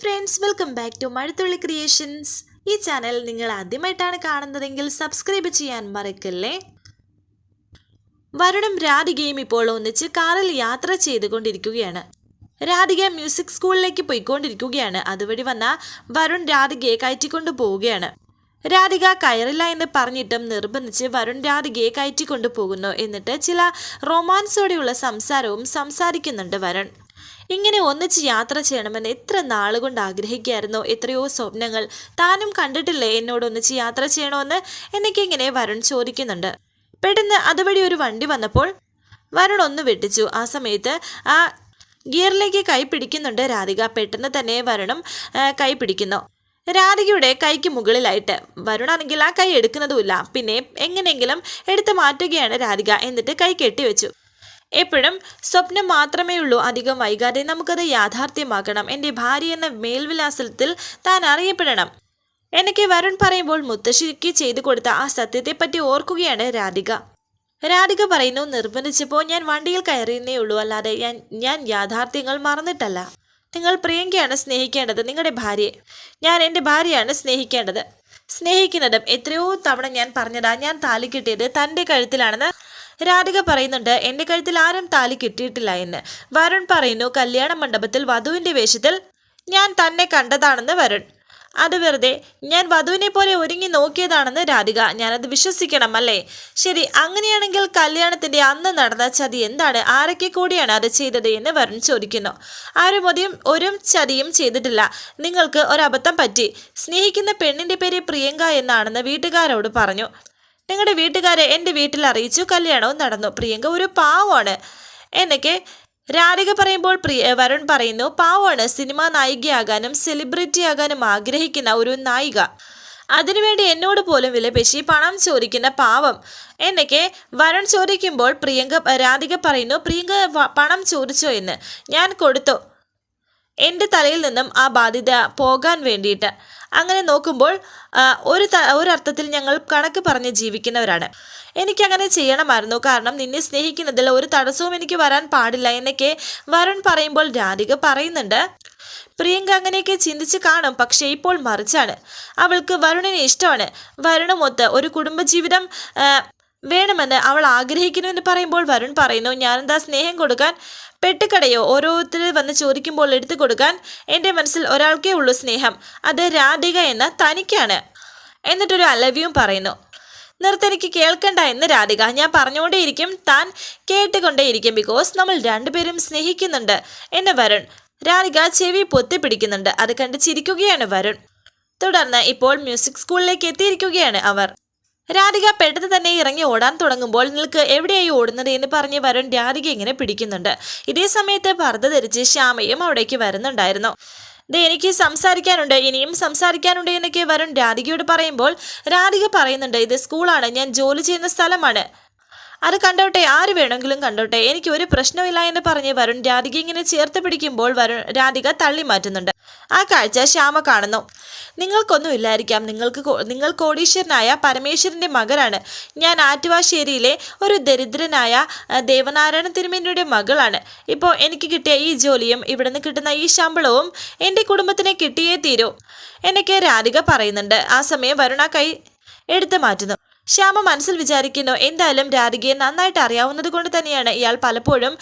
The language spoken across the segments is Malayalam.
Friends welcome back to Mazhathulli creations ഈ ചാനൽ നിങ്ങൾ ആദ്യമായിട്ടാണ് കാണുന്നതെങ്കിൽ സബ്സ്ക്രൈബ് ചെയ്യാൻ മറക്കല്ലേ? വരുണും രാധികയും ഇപ്പോൾ ഒന്നിച്ച് കാറിൽ യാത്ര ചെയ്തുകൊണ്ടിരിക്കുകയാണ്. രാധിക മ്യൂസിക് സ്കൂളിലേക്ക് പോയിക്കൊണ്ടിരിക്കുകയാണ്. അതുവഴി വന്ന വരുൺ രാധികയെ കയറ്റിക്കൊണ്ടു പോവുകയാണ്. രാധിക കയറില്ല എന്ന് പറഞ്ഞിട്ടും നിർബന്ധിച്ച് വരുൺ രാധികയെ കയറ്റിക്കൊണ്ടു പോകുന്നു. എന്നിട്ട് ചില റൊമാൻസോടെയുള്ള സംസാരവും സംസാരിക്കുന്നുണ്ട് വരുൺ. ഇങ്ങനെ ഒന്നിച്ച് യാത്ര ചെയ്യണമെന്ന് എത്ര നാളുകൊണ്ട് ആഗ്രഹിക്കുകയായിരുന്നു എത്രയോ സ്വപ്നങ്ങൾ. താനും കണ്ടിട്ടില്ലേ എന്നോട് ഒന്നിച്ച് യാത്ര ചെയ്യണമെന്ന് എനിക്കിങ്ങനെ വരുൺ ചോദിക്കുന്നുണ്ട്. പെട്ടെന്ന് അതുവഴി ഒരു വണ്ടി വന്നപ്പോൾ വരുൺ ഒന്ന് വെട്ടിച്ചു. ആ സമയത്ത് ആ ഗിയറിലേക്ക് കൈ പിടിക്കുന്നുണ്ട് രാധിക. പെട്ടെന്ന് തന്നെ വരുണും കൈ പിടിക്കുന്നു. രാധികയുടെ കൈക്ക് മുകളിലായിട്ട്. വരുണാണെങ്കിൽ ആ കൈ എടുക്കുന്നതുമില്ല. പിന്നെ എങ്ങനെയെങ്കിലും എടുത്തു മാറ്റുകയാണ് രാധിക. എന്നിട്ട് കൈ കെട്ടിവെച്ചു. എപ്പോഴും സ്വപ്നം മാത്രമേ ഉള്ളൂ. അധികം വൈകാതെ നമുക്കത് യാഥാർത്ഥ്യമാക്കണം. എന്റെ ഭാര്യ എന്ന മേൽവിലാസത്തിൽ താൻ അറിയപ്പെടണം. എനിക്ക് വരുൺ പറയുമ്പോൾ മുത്തശ്ശിക്ക് ചെയ്തു കൊടുത്ത ആ സത്യത്തെപ്പറ്റി ഓർക്കുകയാണ് രാധിക. രാധിക പറയുന്നു നിർബന്ധിച്ചപ്പോൾ ഞാൻ വണ്ടിയിൽ കയറിയെന്നേ ഉള്ളൂ. അല്ലാതെ ഞാൻ ഞാൻ യാഥാർത്ഥ്യങ്ങൾ മറന്നിട്ടല്ല. നിങ്ങൾ പ്രിയങ്കയാണ് സ്നേഹിക്കേണ്ടത് നിങ്ങളുടെ ഭാര്യയെ ഞാൻ എന്റെ ഭാര്യയാണ് സ്നേഹിക്കേണ്ടത്. സ്നേഹിക്കുന്നതും എത്രയോ തവണ ഞാൻ പറഞ്ഞതാ ഞാൻ താലി കിട്ടിയത് തന്റെ കഴുത്തിലാണെന്ന് രാധിക പറയുന്നുണ്ട് എന്റെ കഴുത്തിൽ ആരും താലി കിട്ടിയിട്ടില്ല എന്ന്. വരുൺ പറയുന്നു കല്യാണ മണ്ഡപത്തിൽ വധുവിന്റെ വേഷത്തിൽ ഞാൻ തന്നെ കണ്ടതാണെന്ന് വരുൺ. അത് വെറുതെ ഞാൻ വധുവിനെ പോലെ ഒരുങ്ങി നോക്കിയതാണെന്ന് രാധിക. ഞാനത് വിശ്വസിക്കണം അല്ലേ ശരി അങ്ങനെയാണെങ്കിൽ കല്യാണത്തിന്റെ അന്ന് നടന്ന ചതി എന്താണ്? ആരൊക്കെ കൂടിയാണ് അത് ചെയ്തത് എന്ന് വരുൺ ചോദിക്കുന്നു. ആരും അധികം ഒരു ചതിയും ചെയ്തിട്ടില്ല. നിങ്ങൾക്ക് ഒരബദ്ധം പറ്റി. സ്നേഹിക്കുന്ന പെണ്ണിന്റെ പേര് പ്രിയങ്ക എന്നാണെന്ന് വീട്ടുകാരോട് പറഞ്ഞു. നിങ്ങളുടെ വീട്ടുകാരെ എന്റെ വീട്ടിൽ അറിയിച്ചു. കല്യാണവും നടന്നു. പ്രിയങ്ക ഒരു പാവമാണ് എന്നൊക്കെ രാധിക പറയുമ്പോൾ പ്രിയ വരുൺ പറയുന്നു പാവമാണ് സിനിമാ നായികയാകാനും സെലിബ്രിറ്റി ആകാനും ആഗ്രഹിക്കുന്ന ഒരു നായിക. അതിനുവേണ്ടി എന്നോട് പോലും വിലപേശി പണം ചോദിക്കുന്ന പാവം. എന്നൊക്കെ വരുൺ ചോദിക്കുമ്പോൾ പ്രിയങ്ക രാധിക പറയുന്നു പ്രിയങ്ക പണം ചോദിച്ചോ എന്ന്. ഞാൻ കൊടുത്തു. എന്റെ തലയിൽ നിന്നും ആ ബാധ്യത പോകാൻ വേണ്ടിയിട്ട്. അങ്ങനെ നോക്കുമ്പോൾ ഒരു ഒരർത്ഥത്തിൽ ഞങ്ങൾ കണക്ക് പറഞ്ഞ് ജീവിക്കുന്നവരാണ്. എനിക്കങ്ങനെ ചെയ്യണമായിരുന്നു. കാരണം നിന്നെ സ്നേഹിക്കുന്നതിൽ ഒരു തടസ്സവും എനിക്ക് വരാൻ പാടില്ല എന്നൊക്കെ വരുൺ പറയുമ്പോൾ രാധിക പറയുന്നുണ്ട്. പ്രിയങ്ക അങ്ങനെയൊക്കെ ചിന്തിച്ച് കാണും. പക്ഷേ ഇപ്പോൾ മറിച്ചാണ്. അവൾക്ക് വരുണിനെ ഇഷ്ടമാണ്. വരുണുമൊത്ത് ഒരു കുടുംബജീവിതം വേണമെന്ന് അവൾ ആഗ്രഹിക്കുന്നു എന്ന് പറയുമ്പോൾ വരുൺ പറയുന്നു ഞാനെന്താ സ്നേഹം കൊടുക്കാൻ പെട്ടുകടയോ ഓരോരുത്തർ വന്ന് ചോദിക്കുമ്പോൾ എടുത്തു കൊടുക്കാൻ എന്റെ മനസ്സിൽ ഒരാൾക്കേ ഉള്ളൂ സ്നേഹം. അത് രാധിക എന്ന തനിക്കാണ്. എന്നിട്ടൊരു അലവ്യവും പറയുന്നു നിർത്തനിക്ക് കേൾക്കണ്ട എന്ന് രാധിക ഞാൻ പറഞ്ഞുകൊണ്ടേയിരിക്കും താൻ കേട്ടുകൊണ്ടേയിരിക്കും ബിക്കോസ് നമ്മൾ രണ്ടുപേരും സ്നേഹിക്കുന്നുണ്ട് എന്ന് വരുൺ. രാധിക ചെവി പൊത്തി പിടിക്കുന്നുണ്ട് അത് കണ്ട് ചിരിക്കുകയാണ് വരുൺ. തുടർന്ന് ഇപ്പോൾ മ്യൂസിക് സ്കൂളിലേക്ക് എത്തിയിരിക്കുകയാണ് അവർ. രാധിക പെട്ടെന്ന് തന്നെ ഇറങ്ങി ഓടാൻ തുടങ്ങുമ്പോൾ നിൽക്ക് എവിടെയായി ഓടുന്നത് എന്ന് പറഞ്ഞ് വരുൺ രാധിക ഇങ്ങനെ പിടിക്കുന്നുണ്ട്. ഇതേ സമയത്ത് പർദ്ദ ധരിച്ച് ശ്യാമയും അവിടേക്ക് വരുന്നുണ്ടായിരുന്നു. ദേ എനിക്ക് സംസാരിക്കാനുണ്ട് ഇനിയും സംസാരിക്കാനുണ്ട് എന്നൊക്കെ വരുൺ രാധികയോട് പറയുമ്പോൾ രാധിക പറയുന്നുണ്ട് ഇത് സ്കൂളാണ് ഞാൻ ജോലി ചെയ്യുന്ന സ്ഥലമാണ്. അത് കണ്ടോട്ടെ ആര് വേണമെങ്കിലും കണ്ടോട്ടെ. എനിക്ക് ഒരു പ്രശ്നമില്ല എന്ന് പറഞ്ഞ് വരുൺ രാധിക ഇങ്ങനെ ചേർത്ത് പിടിക്കുമ്പോൾ വരുൺ രാധിക തള്ളി മാറ്റുന്നുണ്ട്. ആ കാഴ്ച ശ്യാമ കാണുന്നു. നിങ്ങൾക്കൊന്നും ഇല്ലായിരിക്കാം. നിങ്ങൾക്ക് നിങ്ങൾ കോടീശ്വരനായ പരമേശ്വരന്റെ മകളാണ്. ഞാൻ ആറ്റുവാശ്ശേരിയിലെ ഒരു ദരിദ്രനായ ദേവനാരായണ തിരുമേനിയുടെ മകളാണ്. ഇപ്പോൾ എനിക്ക് കിട്ടിയ ഈ ജോലിയും ഇവിടുന്ന് കിട്ടുന്ന ഈ ശമ്പളവും എന്റെ കുടുംബത്തിനെ കിട്ടിയേ തീരൂ എന്നൊക്കെ രാധിക പറയുന്നുണ്ട്. ആ സമയം വരുണ കൈ എടുത്തു മാറ്റുന്നു. ശ്യാമ മനസ്സിൽ വിചാരിക്കുന്നു. എന്തായാലും രാധികയെ നന്നായിട്ട് അറിയാവുന്നത് കൊണ്ട് തന്നെയാണ് ഇയാൾ പലപ്പോഴും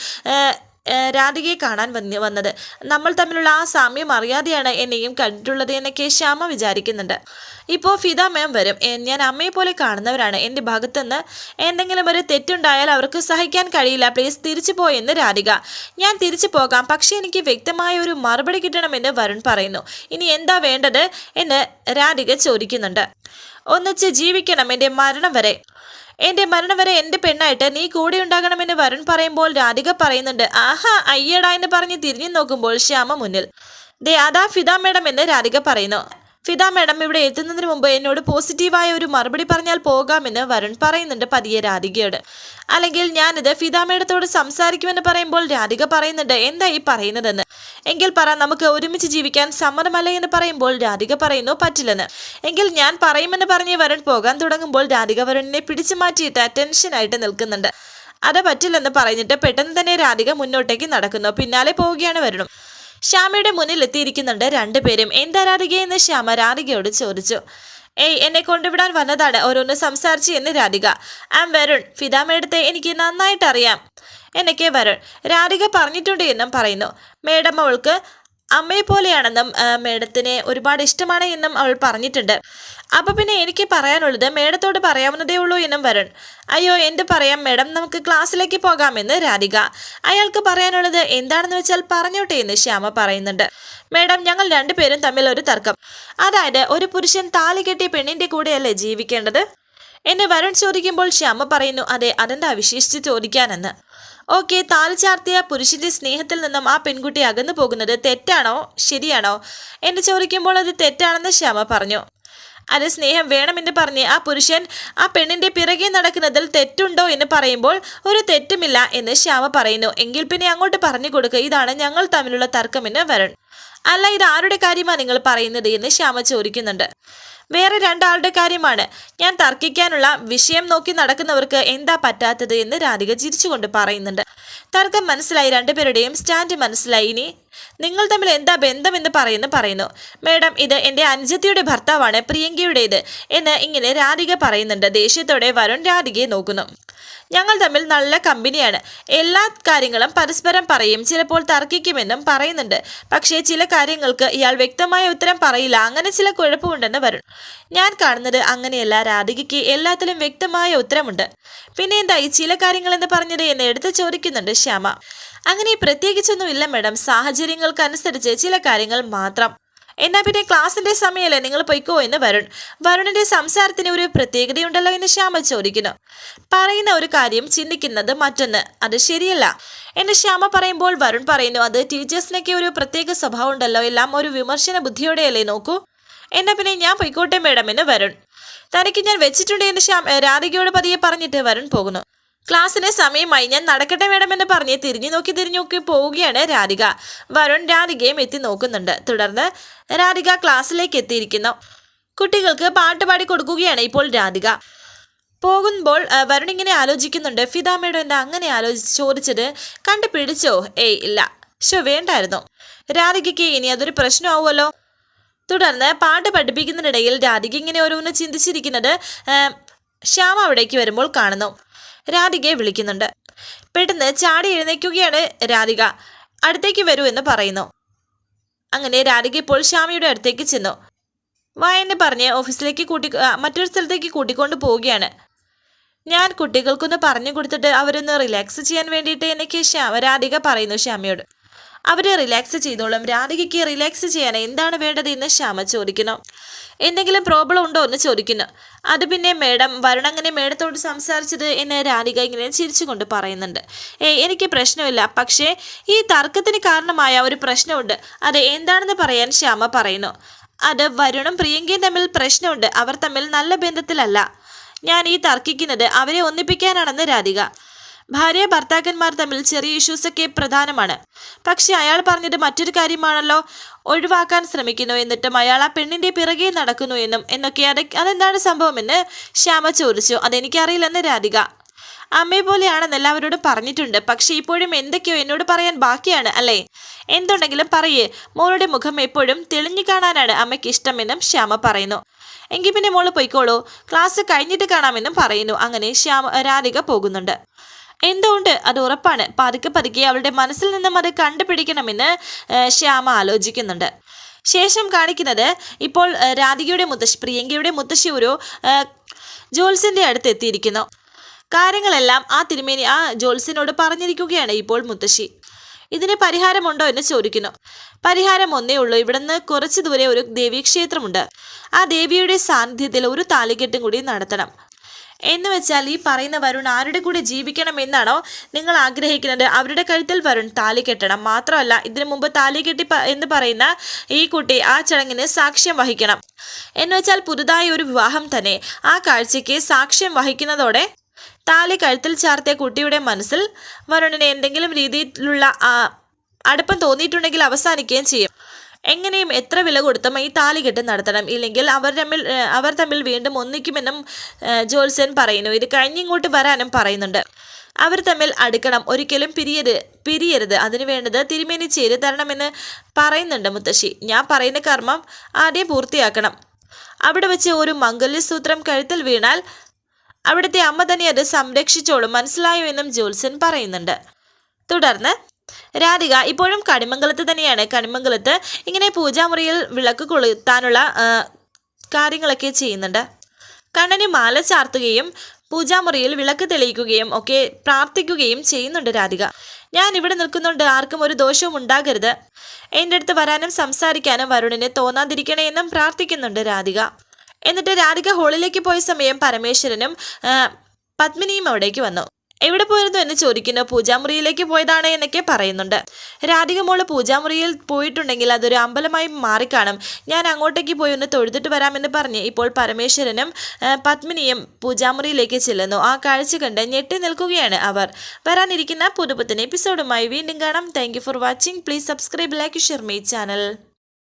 രാധികയെ കാണാൻ വന്ന് വന്നത്. നമ്മൾ തമ്മിലുള്ള ആ സാമ്യം അറിയാതെയാണ് എന്നെയും കണ്ടിട്ടുള്ളത് എന്നൊക്കെ ശ്യാമ വിചാരിക്കുന്നുണ്ട്. ഇപ്പോൾ ഫിദ മാം വരും. ഞാൻ അമ്മയെ പോലെ കാണുന്നവരാണ്. എന്റെ ഭാഗത്തുനിന്ന് എന്തെങ്കിലും ഒരു തെറ്റുണ്ടായാൽ അവർക്ക് സഹിക്കാൻ കഴിയില്ല. പ്ലീസ് തിരിച്ചു പോയെന്ന് രാധിക. ഞാൻ തിരിച്ചു പോകാം. പക്ഷേ എനിക്ക് വ്യക്തമായ ഒരു മറുപടി കിട്ടണമെന്ന് വരുൺ പറയുന്നു. ഇനി എന്താ വേണ്ടത് എന്ന് രാധിക ചോദിക്കുന്നുണ്ട്. ഒന്നിച്ച് ജീവിക്കണം എന്റെ മരണം വരെ. എന്റെ മരണം വരെ എന്റെ പെണ്ണായിട്ട് നീ കൂടെ ഉണ്ടാകണമെന്ന് വരുൺ പറയുമ്പോൾ രാധിക പറയുന്നുണ്ട് ആഹാ അയ്യടാ എന്ന് പറഞ്ഞ് തിരിഞ്ഞു നോക്കുമ്പോൾ ശ്യാമ മുന്നിൽ. ദേ അതാ ഫിദ മേഡം എന്ന് രാധിക പറയുന്നു. ഫിദ മേഡം ഇവിടെ എത്തുന്നതിന് മുമ്പ് എന്നോട് പോസിറ്റീവായ ഒരു മറുപടി പറഞ്ഞാൽ പോകാമെന്ന് വരുൺ പറയുന്നുണ്ട് പതിയെ രാധികയോട്. അല്ലെങ്കിൽ ഞാനിത് ഫിദ മേഡത്തോട് സംസാരിക്കുമെന്ന് പറയുമ്പോൾ രാധിക പറയുന്നുണ്ട് എന്താ ഈ പറയുന്നതെന്ന്? എങ്കിൽ പറ നമുക്ക് ഒരുമിച്ച് ജീവിക്കാൻ സമ്മതമല്ല? എന്ന് പറയുമ്പോൾ രാധിക പറയുന്നു പറ്റില്ലെന്ന്. എങ്കിൽ ഞാൻ പറയുമെന്ന് പറഞ്ഞ് വരുൺ പോകാൻ തുടങ്ങുമ്പോൾ രാധിക വരുണിനെ പിടിച്ചു മാറ്റിയിട്ട് ടെൻഷനായിട്ട് നിൽക്കുന്നുണ്ട്. അത് പറ്റില്ലെന്ന് പറഞ്ഞിട്ട് പെട്ടെന്ന് തന്നെ രാധിക മുന്നോട്ടേക്ക് നടക്കുന്നു. പിന്നാലെ പോവുകയാണ് വരുണും ശ്യാമയുടെ മുന്നിൽ എത്തിയിരിക്കുന്നുണ്ട് രണ്ടുപേരും എന്താ രാധിക? എന്ന് ശ്യാമ രാധികയോട് ചോദിച്ചു. ഏയ് എന്നെ കൊണ്ടുവിടാൻ വന്നതാണ്. ഓരോന്ന് സംസാരിച്ചു എന്ന് രാധിക. ആം വരുൺ. ഫിദ എനിക്ക് നന്നായിട്ട് അറിയാം എന്നൊക്കെ വരൺ രാധിക പറഞ്ഞിട്ടുണ്ട് എന്നും പറയുന്നു. മേഡം അവൾക്ക് അമ്മയെ പോലെയാണെന്നും മേഡത്തിനെ ഒരുപാട് ഇഷ്ടമാണ് എന്നും അവൾ പറഞ്ഞിട്ടുണ്ട്. അപ്പം പിന്നെ എനിക്ക് പറയാനുള്ളത് മേഡത്തോട് പറയാവുന്നതേ ഉള്ളൂ എന്നും വരൺ അയ്യോ എന്ത് പറയാം? മേഡം നമുക്ക് ക്ലാസ്സിലേക്ക് പോകാമെന്ന് രാധിക. അയാൾക്ക് പറയാനുള്ളത് എന്താണെന്ന് വെച്ചാൽ പറഞ്ഞോട്ടെ എന്ന് ശ്യാമ പറയുന്നുണ്ട്. മേഡം ഞങ്ങൾ രണ്ടുപേരും തമ്മിൽ ഒരു തർക്കം. അതായത് ഒരു പുരുഷൻ താലി കെട്ടിയ പെണ്ണിന്റെ കൂടെയല്ലേ ജീവിക്കേണ്ടത്? എന്നെ വരൺ ചോദിക്കുമ്പോൾ ശ്യാമ പറയുന്നു അതെ അതെന്താ വിശേഷിച്ച് ചോദിക്കാനെന്ന്? ഓക്കെ താലി ചാർത്തിയ പുരുഷന്റെ സ്നേഹത്തിൽ നിന്നും ആ പെൺകുട്ടി അകന്നു പോകുന്നത് തെറ്റാണോ? ശരിയാണോ? എന്ന് ചോദിക്കുമ്പോൾ അത് തെറ്റാണെന്ന് ശ്യാമ പറഞ്ഞു. അത് സ്നേഹം വേണമെന്ന് പറഞ്ഞ് ആ പുരുഷൻ ആ പെണ്ണിന്റെ പിറകെ നടക്കുന്നതിൽ തെറ്റുണ്ടോ എന്ന് പറയുമ്പോൾ ഒരു തെറ്റുമില്ല എന്ന് ശ്യാമ പറയുന്നു. എങ്കിൽ പിന്നെ അങ്ങോട്ട് പറഞ്ഞു കൊടുക്കുക ഇതാണ് ഞങ്ങൾ തമ്മിലുള്ള തർക്കമെന്ന് വരൺ. അല്ല ഇത് ആരുടെ കാര്യമാണ് നിങ്ങൾ പറയുന്നത് എന്ന് ശ്യാമ ചോദിക്കുന്നുണ്ട്. വേറെ രണ്ടാളുടെ കാര്യമാണ്. ഞാൻ തർക്കിക്കാനുള്ള വിഷയം നോക്കി നടക്കുന്നവർക്ക് എന്താ പറ്റാത്തത് എന്ന് രാധിക ചിരിച്ചുകൊണ്ട് പറയുന്നുണ്ട്. തർക്കം മനസ്സിലായി രണ്ടുപേരുടെയും സ്റ്റാൻഡ് മനസ്സിലായി. ഇനി നിങ്ങൾ തമ്മിൽ എന്താ ബന്ധമെന്ന് പറയുന്നു പറയുന്നു. മേഡം ഇത് എന്റെ അനുജത്തിയുടെ ഭർത്താവാണ് പ്രിയങ്കയുടേത് എന്ന് ഇങ്ങനെ രാധിക പറയുന്നുണ്ട്. ദേഷ്യത്തോടെ വരുൺ രാധികയെ നോക്കുന്നു. ഞങ്ങൾ തമ്മിൽ നല്ല കമ്പനിയാണ്. എല്ലാ കാര്യങ്ങളും പരസ്പരം പറയും ചിലപ്പോൾ തർക്കിക്കുമെന്നും പറയുന്നുണ്ട്. പക്ഷേ ചില കാര്യങ്ങൾക്ക് ഇയാൾ വ്യക്തമായ ഉത്തരം പറയില്ല. അങ്ങനെ ചില കുഴപ്പമുണ്ടെന്ന് വരും ഞാൻ കാണുന്നത് അങ്ങനെയല്ല. രാധികയ്ക്ക് എല്ലാത്തിലും വ്യക്തമായ ഉത്തരമുണ്ട്. പിന്നെ എന്തായി ചില കാര്യങ്ങൾ എന്ന് പറഞ്ഞത് എന്ന് എടുത്ത് ചോദിക്കുന്നുണ്ട് ശ്യാമ. അങ്ങനെ പ്രത്യേകിച്ചൊന്നുമില്ല മാഡം സാഹചര്യങ്ങൾക്കനുസരിച്ച് ചില കാര്യങ്ങൾ മാത്രം. എന്നാ പിന്നെ ക്ലാസിന്റെ സമയമല്ലേ? നിങ്ങൾ പൊയ്ക്കോ എന്ന് വരുൺ. വരുണിന്റെ സംസാരത്തിന് ഒരു പ്രത്യേകതയുണ്ടല്ലോ എന്ന് ശ്യാമ ചോദിക്കുന്നു. പറയുന്ന ഒരു കാര്യം ചിന്തിക്കുന്നത് മറ്റൊന്ന്. അത് ശരിയല്ല. എന്ന് ശ്യാമ പറയുമ്പോൾ വരുൺ പറയുന്നു അത് ടീച്ചേഴ്സിനൊക്കെ ഒരു പ്രത്യേക സ്വഭാവം ഉണ്ടല്ലോ എല്ലാം ഒരു വിമർശന ബുദ്ധിയോടെയല്ലേ നോക്കൂ? എന്നാ പിന്നെ ഞാൻ പൊയ്ക്കോട്ടെ മേഡം എന്ന് വരുൺ. തനിക്ക് ഞാൻ വെച്ചിട്ടുണ്ട് എന്ന് ശ്യാം രാധികയോട് പതിയെ പറഞ്ഞിട്ട് വരുൺ പോകുന്നു. ക്ലാസ്സിന് സമയമായി ഞാൻ നടക്കട്ടെ മേഡം എന്ന് പറഞ്ഞ് തിരിഞ്ഞു നോക്കി തിരിഞ്ഞു നോക്കി പോവുകയാണ് രാധിക. വരുൺ രാധികയും എത്തി നോക്കുന്നുണ്ട്. തുടർന്ന് രാധിക ക്ലാസ്സിലേക്ക് എത്തിയിരിക്കുന്നു. കുട്ടികൾക്ക് പാട്ട് പാടി കൊടുക്കുകയാണ് ഇപ്പോൾ രാധിക. പോകുമ്പോൾ വരുൺ ഇങ്ങനെ ആലോചിക്കുന്നുണ്ട്. ഫിദ മേഡം എന്താ അങ്ങനെ ആലോചിച്ച് ചോദിച്ചത് കണ്ടു പിടിച്ചോ ഏയ് ഇല്ല. ശോ വേണ്ടായിരുന്നു. രാധികയ്ക്ക് ഇനി അതൊരു പ്രശ്നമാവുമല്ലോ? തുടർന്ന് പാട്ട് പഠിപ്പിക്കുന്നതിനിടയിൽ രാധിക ഇങ്ങനെ ഓരോന്ന് ചിന്തിച്ചിരിക്കുന്നത് ശ്യാം അവിടേക്ക് വരുമ്പോൾ കാണുന്നു. രാധികയെ വിളിക്കുന്നുണ്ട്. പെട്ടെന്ന് ചാടി എഴുന്നേൽക്കുകയാണ് രാധിക. അടുത്തേക്ക് വരൂ എന്ന് പറയുന്നു. അങ്ങനെ രാധിക ഇപ്പോൾ ശ്യാമിയുടെ അടുത്തേക്ക് ചെന്നു. വായനെ പറഞ്ഞ് ഓഫീസിലേക്ക് കൂട്ടി മറ്റൊരു സ്ഥലത്തേക്ക് കൂട്ടിക്കൊണ്ട് പോവുകയാണ്. ഞാൻ കുട്ടികൾക്കൊന്ന് പറഞ്ഞു കൊടുത്തിട്ട് അവരൊന്ന് റിലാക്സ് ചെയ്യാൻ വേണ്ടിയിട്ട് എനിക്ക് രാധിക പറയുന്നു ശ്യാമയോട്. അവരെ റിലാക്സ് ചെയ്തോളും. രാധികയ്ക്ക് റിലാക്സ് ചെയ്യാൻ എന്താണ് വേണ്ടത് എന്ന് ശ്യാമ ചോദിക്കുന്നു. എന്തെങ്കിലും പ്രോബ്ലം ഉണ്ടോ എന്ന് ചോദിക്കുന്നു. അത് പിന്നെ മേഡം വരുണങ്ങനെ മേഡത്തോട് സംസാരിച്ചത് എന്ന് രാധിക ഇങ്ങനെ ചിരിച്ചുകൊണ്ട് പറയുന്നുണ്ട്. എനിക്ക് പ്രശ്നമില്ല. പക്ഷേ ഈ തർക്കത്തിന് കാരണമായ ഒരു പ്രശ്നമുണ്ട്. അത് എന്താണെന്ന് പറയാൻ ശ്യാമ പറയുന്നു. അത് വരുണും പ്രിയങ്കയും തമ്മിൽ പ്രശ്നമുണ്ട്. അവർ തമ്മിൽ നല്ല ബന്ധത്തിലല്ല. ഞാൻ ഈ തർക്കിക്കുന്നത് അവരെ ഒന്നിപ്പിക്കാനാണെന്ന് രാധിക. ഭാര്യ ഭർത്താക്കന്മാർ തമ്മിൽ ചെറിയ ഇഷ്യൂസൊക്കെ പ്രധാനമാണ്. പക്ഷെ അയാൾ പറഞ്ഞത് മറ്റൊരു കാര്യമാണല്ലോ. ഒഴിവാക്കാൻ ശ്രമിക്കുന്നു എന്നിട്ടും അയാൾ ആ പെണ്ണിന്റെ പിറകെ നടക്കുന്നു എന്നും എന്നൊക്കെ അത് അതെന്താണ് സംഭവമെന്ന് ശ്യാമ ചോദിച്ചു. അതെനിക്കറിയില്ലെന്ന് രാധിക. അമ്മയെ പോലെയാണെന്ന് എല്ലാവരോടും പറഞ്ഞിട്ടുണ്ട്. പക്ഷെ ഇപ്പോഴും എന്തൊക്കെയോ എന്നോട് പറയാൻ ബാക്കിയാണ് അല്ലേ? എന്തുണ്ടെങ്കിലും പറയേ. മോളുടെ മുഖം എപ്പോഴും തെളിഞ്ഞു കാണാനാണ് അമ്മയ്ക്ക് ഇഷ്ടമെന്നും ശ്യാമ പറയുന്നു. എങ്കിൽ പിന്നെ മോൾ പൊയ്ക്കോളൂ. ക്ലാസ് കഴിഞ്ഞിട്ട് കാണാമെന്നും പറയുന്നു. അങ്ങനെ ശ്യാമ രാധിക പോകുന്നുണ്ട്. എന്തുകൊണ്ട്? അത് ഉറപ്പാണ്. പതുക്കെ പതുക്കെ അവളുടെ മനസ്സിൽ നിന്നും അത് കണ്ടുപിടിക്കണമെന്ന് ശ്യാമ ആലോചിക്കുന്നുണ്ട്. ശേഷം കാണിക്കുന്നത് ഇപ്പോൾ രാധികയുടെ മുത്തശ്ശി പ്രിയങ്കയുടെ മുത്തശ്ശി ഒരു ജോൽസിന്റെ അടുത്ത് എത്തിയിരിക്കുന്നു. കാര്യങ്ങളെല്ലാം ആ തിരുമേനി ആ ജോൽസിനോട് പറഞ്ഞിരിക്കുകയാണ് ഇപ്പോൾ മുത്തശ്ശി. ഇതിന് പരിഹാരമുണ്ടോ എന്ന് ചോദിക്കുന്നു. പരിഹാരം ഒന്നേ ഉള്ളൂ. ഇവിടുന്ന് കുറച്ച് ദൂരെ ഒരു ദേവീക്ഷേത്രമുണ്ട്. ആ ദേവിയുടെ സാന്നിധ്യത്തിൽ ഒരു താലികെട്ടും കൂടി നടത്തണം. എന്ന് വെച്ചാൽ ഈ പറയുന്ന വരുൺ ആരുടെ കൂടെ ജീവിക്കണം എന്നാണോ നിങ്ങൾ ആഗ്രഹിക്കുന്നത്? അവരുടെ കഴുത്തിൽ വരുൺ താലി കെട്ടണം. മാത്രമല്ല ഇതിനു മുമ്പ് താലി കെട്ടി എന്ന് പറയുന്ന ഈ കുട്ടി ആ ചടങ്ങിന് സാക്ഷ്യം വഹിക്കണം. എന്ന് വെച്ചാൽ പുതുതായി ഒരു വിവാഹം തന്നെ. ആ കാഴ്ചയ്ക്ക് സാക്ഷ്യം വഹിക്കുന്നതോടെ താലി കഴുത്തിൽ ചാർത്തിയ കുട്ടിയുടെ മനസ്സിൽ വരുണിന് എന്തെങ്കിലും രീതിയിലുള്ള അടുപ്പം തോന്നിയിട്ടുണ്ടെങ്കിൽ അവസാനിക്കുകയും ചെയ്യും. എങ്ങനെയും എത്ര വില കൊടുത്തും ഈ താലികെട്ട് നടത്തണം. ഇല്ലെങ്കിൽ അവർ തമ്മിൽ അവർ തമ്മിൽ വീണ്ടും ഒന്നിക്കുമെന്നും ജോത്സ്യൻ പറയുന്നു. ഇത് കഴിഞ്ഞിങ്ങോട്ട് വരാനും പറയുന്നുണ്ട്. അവർ തമ്മിൽ അടുക്കണം. ഒരിക്കലും പിരിയരുത് പിരിയരുത്. അതിനു വേണ്ടത് തിരുമേനി ചേര് തരണമെന്ന് പറയുന്നുണ്ട് മുത്തശ്ശി. ഞാൻ പറയുന്ന കർമ്മം ആദ്യം പൂർത്തിയാക്കണം. അവിടെ വെച്ച് ഒരു മംഗല്യസൂത്രം കഴുത്തിൽ വീണാൽ അവിടുത്തെ അമ്മ തന്നെ അത് സംരക്ഷിച്ചോളും. മനസ്സിലായോ എന്നും ജോത്സ്യൻ പറയുന്നുണ്ട്. തുടർന്ന് രാധിക ഇപ്പോഴും കണിമംഗലത്ത് തന്നെയാണ്. കണിമംഗലത്ത് ഇങ്ങനെ പൂജാമുറിയിൽ വിളക്ക് കൊളുത്താനുള്ള കാര്യങ്ങളൊക്കെ ചെയ്യുന്നുണ്ട്. കണ്ണന് മാല ചാർത്തുകയും പൂജാമുറിയിൽ വിളക്ക് തെളിയിക്കുകയും ഒക്കെ പ്രാർത്ഥിക്കുകയും ചെയ്യുന്നുണ്ട് രാധിക. ഞാൻ ഇവിടെ നിൽക്കുന്നുണ്ട്. ആർക്കും ഒരു ദോഷവും ഉണ്ടാകരുത്. എന്റെ അടുത്ത് വരാനും സംസാരിക്കാനും വരുണിന് തോന്നാതിരിക്കണേ എന്നും പ്രാർത്ഥിക്കുന്നുണ്ട് രാധിക. എന്നിട്ട് രാധിക ഹോളിലേക്ക് പോയ സമയം പരമേശ്വരനും പത്മിനിയും അവിടേക്ക് വന്നു. എവിടെ പോയിരുന്നു എന്ന് ചോദിക്കുന്നു. പൂജാമുറിയിലേക്ക് പോയതാണ് എന്നൊക്കെ പറയുന്നുണ്ട്. രാധിക മോൾ പൂജാമുറിയിൽ പോയിട്ടുണ്ടെങ്കിൽ അതൊരു അമ്പലമായി മാറിക്കാണും. ഞാൻ അങ്ങോട്ടേക്ക് പോയി ഒന്ന് തൊഴുതിട്ട് വരാമെന്ന് പറഞ്ഞ് ഇപ്പോൾ പരമേശ്വരനും പത്മിനിയും പൂജാമുറിയിലേക്ക് ചെല്ലുന്നു. ആ കാഴ്ച കണ്ട് ഞെട്ടി നിൽക്കുകയാണ് അവർ. വരാനിരിക്കുന്ന പുതുപുത്തൻ എപ്പിസോഡുമായി വീണ്ടും കാണാം. Thank for watching please subscribe like share my channel